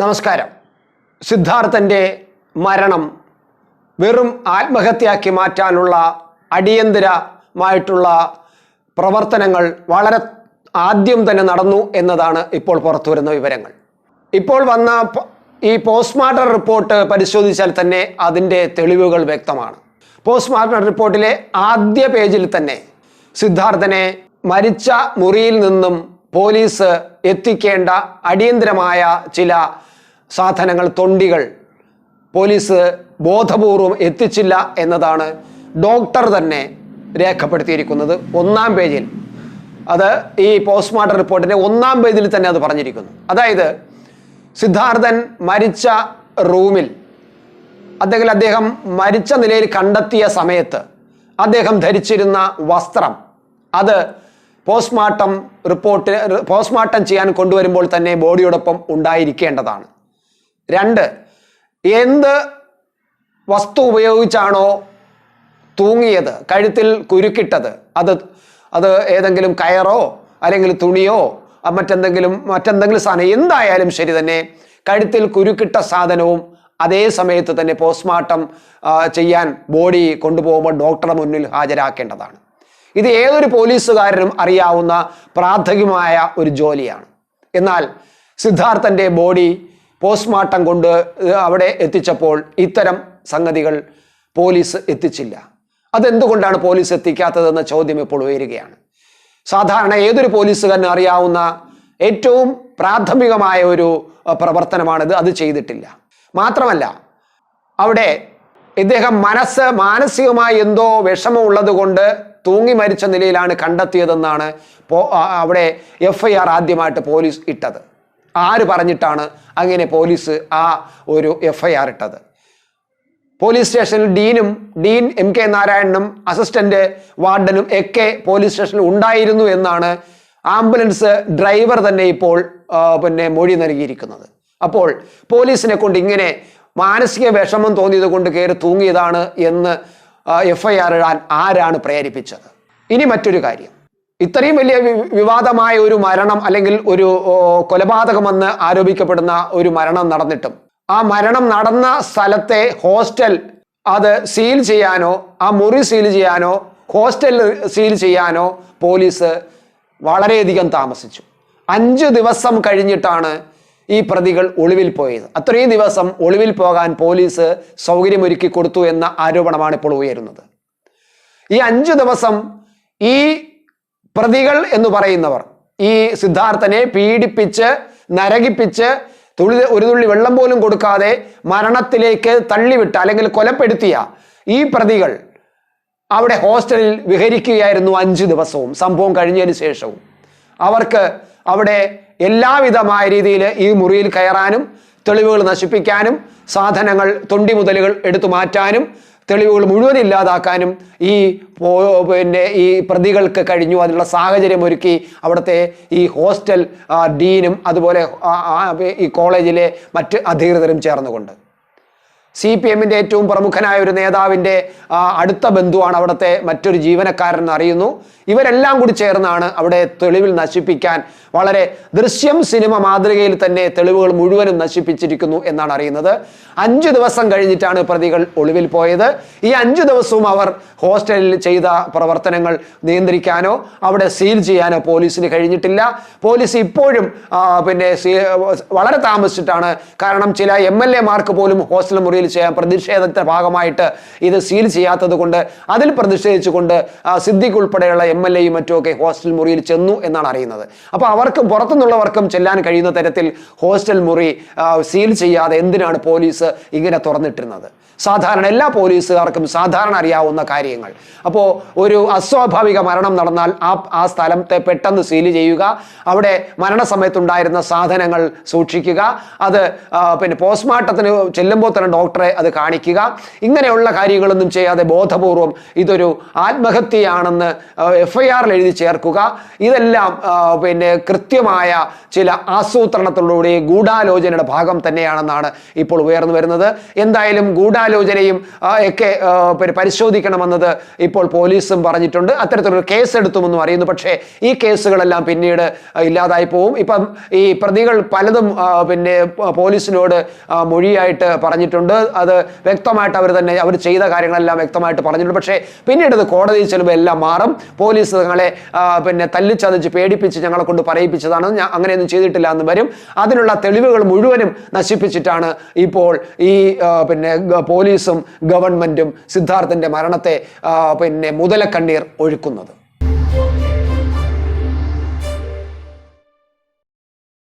നമസ്കാരം. സിദ്ധാർത്ഥന്റെ മരണം വെറും ആത്മഹത്യയാക്കി മാറ്റാനുള്ള അടിയന്തരമായിട്ടുള്ള പ്രവർത്തനങ്ങൾ വളരെ ആദ്യം തന്നെ നടന്നു എന്നതാണ് ഇപ്പോൾ പുറത്തു വരുന്ന വിവരങ്ങൾ. ഇപ്പോൾ വന്ന ഈ പോസ്റ്റ്മോർട്ടം റിപ്പോർട്ട് പരിശോധിച്ചാൽ തന്നെ അതിന്റെ തെളിവുകൾ വ്യക്തമാണ്. പോസ്റ്റ്മോർട്ടം റിപ്പോർട്ടിലെ ആദ്യ പേജിൽ തന്നെ സിദ്ധാർത്ഥനെ മരിച്ച മുറിയിൽ നിന്നും പോലീസ് എത്തിക്കേണ്ട അടിയന്തരമായ ചില സാധനങ്ങൾ തൊണ്ടികൾ പോലീസ് ബോധപൂർവം എത്തിച്ചില്ല എന്നതാണ് ഡോക്ടർ തന്നെ രേഖപ്പെടുത്തിയിരിക്കുന്നത്. ഒന്നാം പേജിൽ അത് ഈ പോസ്റ്റ്മോർട്ടം റിപ്പോർട്ടിന്റെ ഒന്നാം പേജിൽ തന്നെ അത് പറഞ്ഞിരിക്കുന്നു. അതായത് സിദ്ധാർത്ഥൻ മരിച്ച റൂമിൽ അല്ലെങ്കിൽ അദ്ദേഹം മരിച്ച നിലയിൽ കണ്ടെത്തിയ സമയത്ത് അദ്ദേഹം ധരിച്ചിരുന്ന വസ്ത്രം അത് പോസ്റ്റ്മോർട്ടം റിപ്പോർട്ട് പോസ്റ്റ്മോർട്ടം ചെയ്യാൻ കൊണ്ടുവരുമ്പോൾ തന്നെ ബോഡിയോടൊപ്പം ഉണ്ടായിരിക്കേണ്ടതാണ്. രണ്ട് എന്ത് വസ്തു ഉപയോഗിച്ചാണോ തൂങ്ങിയത് കഴുത്തിൽ കുരുക്കിട്ടത് അത് അത് ഏതെങ്കിലും കയറോ അല്ലെങ്കിൽ തുണിയോ മറ്റെന്തെങ്കിലും മറ്റെന്തെങ്കിലും സാധനം എന്തായാലും ശരി തന്നെ കഴുത്തിൽ കുരുക്കിട്ട സാധനവും അതേ സമയത്ത് തന്നെ പോസ്റ്റ്മോർട്ടം ചെയ്യാൻ ബോഡി കൊണ്ടുപോകുമ്പോൾ ഡോക്ടറുടെ മുന്നിൽ ഹാജരാക്കേണ്ടതാണ്. ഇത് ഏതൊരു പോലീസുകാരനും അറിയാവുന്ന പ്രാഥമികമായ ഒരു ജോലിയാണ്. എന്നാൽ സിദ്ധാർത്ഥന്റെ ബോഡി പോസ്റ്റ്മോർട്ടം കൊണ്ട് അവിടെ എത്തിച്ചപ്പോൾ ഇത്തരം സംഗതികൾ പോലീസ് എത്തിച്ചില്ല. അതെന്തുകൊണ്ടാണ് പോലീസ് എത്തിക്കാത്തതെന്ന ചോദ്യം ഇപ്പോൾ ഉയരുകയാണ്. സാധാരണ ഏതൊരു പോലീസുകാരനും അറിയാവുന്ന ഏറ്റവും പ്രാഥമികമായ ഒരു പ്രവർത്തനമാണിത്. അത് ചെയ്തിട്ടില്ല. മാത്രമല്ല അവിടെ ഇദ്ദേഹം മനസ്സ് മാനസികമായി എന്തോ വിഷമമുള്ളത് കൊണ്ട് തൂങ്ങി മരിച്ച നിലയിലാണ് കണ്ടെത്തിയതെന്നാണ് അവിടെ എഫ് ഐ ആർ ആദ്യമായിട്ട് പോലീസ് ഇട്ടത്. ആര് പറഞ്ഞിട്ടാണ് അങ്ങനെ പോലീസ് ആ ഒരു എഫ് ഐ ആർ ഇട്ടത്? പോലീസ് സ്റ്റേഷനിൽ ഡീനും ഡീൻ എം കെ നാരായണനും അസിസ്റ്റന്റ് വാർഡനും ഒക്കെ പോലീസ് സ്റ്റേഷനിൽ ഉണ്ടായിരുന്നു എന്നാണ് ആംബുലൻസ് ഡ്രൈവർ തന്നെ ഇപ്പോൾ പിന്നെ മൊഴി നൽകിയിരിക്കുന്നത്. അപ്പോൾ പോലീസിനെ കൊണ്ട് ഇങ്ങനെ മാനസിക വിഷമം തോന്നിയത് കൊണ്ട് കയറി തൂങ്ങിയതാണ് എന്ന് എഫ് ഐ ആർ ഇടാൻ ആരാണ് പ്രേരിപ്പിച്ചത്? ഇനി മറ്റൊരു കാര്യം. ഇത്രയും വലിയ വിവാദമായ ഒരു മരണം അല്ലെങ്കിൽ ഒരു കൊലപാതകമെന്ന് ആരോപിക്കപ്പെടുന്ന ഒരു മരണം നടന്നിട്ടും ആ മരണം നടന്ന സ്ഥലത്തെ ഹോസ്റ്റൽ അത് സീൽ ചെയ്യാനോ ആ മുറി സീൽ ചെയ്യാനോ ഹോസ്റ്റൽ സീൽ ചെയ്യാനോ പോലീസ് വളരെയധികം താമസിച്ചു. അഞ്ച് ദിവസം കഴിഞ്ഞിട്ടാണ് ഈ പ്രതികൾ ഒളിവിൽ പോയത്. അത്രയും ദിവസം ഒളിവിൽ പോകാൻ പോലീസ് സൗകര്യമൊരുക്കി കൊടുത്തു എന്ന ആരോപണമാണ് ഇപ്പോൾ ഉയരുന്നത്. ഈ അഞ്ചു ദിവസം ഈ പ്രതികൾ എന്ന് പറയുന്നവർ ഈ സിദ്ധാർത്ഥനെ പീഡിപ്പിച്ച് നരകിപ്പിച്ച് തുളി ഒരു തുള്ളി വെള്ളം പോലും കൊടുക്കാതെ മരണത്തിലേക്ക് തള്ളിവിട്ട അല്ലെങ്കിൽ കൊലപ്പെടുത്തിയ ഈ പ്രതികൾ അവിടെ ഹോസ്റ്റലിൽ വിഹരിക്കുകയായിരുന്നു അഞ്ച് ദിവസവും. സംഭവം കഴിഞ്ഞതിന് ശേഷവും. അവർക്ക് അവിടെ എല്ലാവിധമായ രീതിയിൽ ഈ മുറിയിൽ കയറാനും തെളിവുകൾ നശിപ്പിക്കാനും സാധനങ്ങൾ തൊണ്ടി മുതലുകൾ എടുത്തു മാറ്റാനും തെളിവുകൾ മുഴുവൻ ഇല്ലാതാക്കാനും ഈ പിന്നെ ഈ പ്രതികൾക്ക് കഴിഞ്ഞു. അതിനുള്ള സാഹചര്യം ഒരുക്കി അവിടുത്തെ ഈ ഹോസ്റ്റൽ ഡീനും അതുപോലെ ഈ കോളേജിലെ മറ്റ് അധികൃതരും ചേർന്നുകൊണ്ട്. സി പി എമ്മിന്റെ ഏറ്റവും പ്രമുഖനായ ഒരു നേതാവിന്റെ അടുത്ത ബന്ധുവാണ് അവിടുത്തെ മറ്റൊരു ജീവനക്കാരൻ അറിയുന്നു. ഇവരെല്ലാം കൂടി ചേർന്നാണ് അവിടെ തെളിവിൽ നശിപ്പിക്കാൻ വളരെ ദൃശ്യം സിനിമ മാതൃകയിൽ തന്നെ തെളിവുകൾ മുഴുവനും നശിപ്പിച്ചിരിക്കുന്നു എന്നാണ് അറിയുന്നത്. അഞ്ചു ദിവസം കഴിഞ്ഞിട്ടാണ് പ്രതികൾ ഒളിവിൽ പോയത്. ഈ അഞ്ചു ദിവസവും അവർ ഹോസ്റ്റലിൽ ചെയ്ത പ്രവർത്തനങ്ങൾ നിയന്ത്രിക്കാനോ അവിടെ സീൽ ചെയ്യാനോ പോലീസിന് കഴിഞ്ഞിട്ടില്ല. പോലീസ് ഇപ്പോഴും പിന്നെ വളരെ താമസിച്ചിട്ടാണ്. കാരണം ചില എം എൽ എമാർക്ക് പോലും ഹോസ്റ്റൽ മുറിയിൽ ചെയ്യാൻ പ്രതിഷേധത്തിന്റെ ഭാഗമായിട്ട് ഇത് സീൽ ചെയ്യാത്തത് കൊണ്ട് അതിൽ പ്രതിഷേധിച്ചുകൊണ്ട് സിദ്ദിഖ് ഉൾപ്പെടെയുള്ള എം എൽ എയും മറ്റുമൊക്കെ ഹോസ്റ്റൽ മുറിയിൽ ചെന്നു എന്നാണ് അറിയുന്നത്. അപ്പോൾ അവർക്കും പുറത്തുനിന്നുള്ളവർക്കും ചെല്ലാൻ കഴിയുന്ന തരത്തിൽ ഹോസ്റ്റൽ മുറി സീൽ ചെയ്യാതെ എന്തിനാണ് പോലീസ് ഇങ്ങനെ തുറന്നിട്ടിരുന്നത്? സാധാരണ എല്ലാ പോലീസുകാർക്കും സാധാരണ അറിയാവുന്ന കാര്യങ്ങൾ. അപ്പോൾ ഒരു അസ്വാഭാവിക മരണം നടന്നാൽ ആ ആ സ്ഥലത്തെ പെട്ടെന്ന് സീൽ ചെയ്യുക അവിടെ മരണസമയത്തുണ്ടായിരുന്ന സാധനങ്ങൾ സൂക്ഷിക്കുക അത് പിന്നെ പോസ്റ്റ്മോർട്ടത്തിന് ചെല്ലുമ്പോൾ തന്നെ ഡോക്ടറെ അത് കാണിക്കുക. ഇങ്ങനെയുള്ള കാര്യങ്ങളൊന്നും ചെയ്യാതെ ബോധപൂർവം ഇതൊരു ആത്മഹത്യയാണെന്ന് എഫ് ഐ ആറിൽ എഴുതി ചേർക്കുക. ഇതെല്ലാം പിന്നെ കൃത്യമായ ചില ആസൂത്രണത്തിലൂടെ ഗൂഢാലോചനയുടെ ഭാഗം തന്നെയാണെന്നാണ് ഇപ്പോൾ ഉയർന്നു വരുന്നത്. എന്തായാലും ഗൂഢാലോചനയും ഒക്കെ പരിശോധിക്കണമെന്നത് ഇപ്പോൾ പോലീസും പറഞ്ഞിട്ടുണ്ട്. അത്തരത്തിലൊരു കേസ് എടുത്തുമെന്നും അറിയുന്നു പക്ഷേ ഈ കേസുകളെല്ലാം പിന്നീട് ഇല്ലാതായി പോവും. ഇപ്പം ഈ പ്രതികൾ പലതും പിന്നെ പോലീസിനോട് മൊഴിയായിട്ട് പറഞ്ഞിട്ടുണ്ട്. അത് വ്യക്തമായിട്ട് അവർ തന്നെ അവർ ചെയ്ത കാര്യങ്ങളെല്ലാം വ്യക്തമായിട്ട് പറഞ്ഞിട്ടുണ്ട്. പക്ഷേ പിന്നീട് അത് കോടതിയിൽ ചെല്ലുമ്പോൾ എല്ലാം മാറും. പോലീസ് ഞങ്ങളെ പിന്നെ തല്ലിച്ചതച്ച് പേടിപ്പിച്ച് ഞങ്ങളെ കൊണ്ട് പറയിപ്പിച്ചതാണ്. അങ്ങനെയൊന്നും ചെയ്തിട്ടില്ല എന്ന് വരും. അതിനുള്ള തെളിവുകൾ മുഴുവനും നശിപ്പിച്ചിട്ടാണ് ഇപ്പോൾ ഈ പിന്നെ പോലീസും ഗവൺമെന്റും സിദ്ധാർത്ഥന്റെ മരണത്തെ പിന്നെ മുതലക്കണ്ണീർ ഒഴുക്കുന്നത്.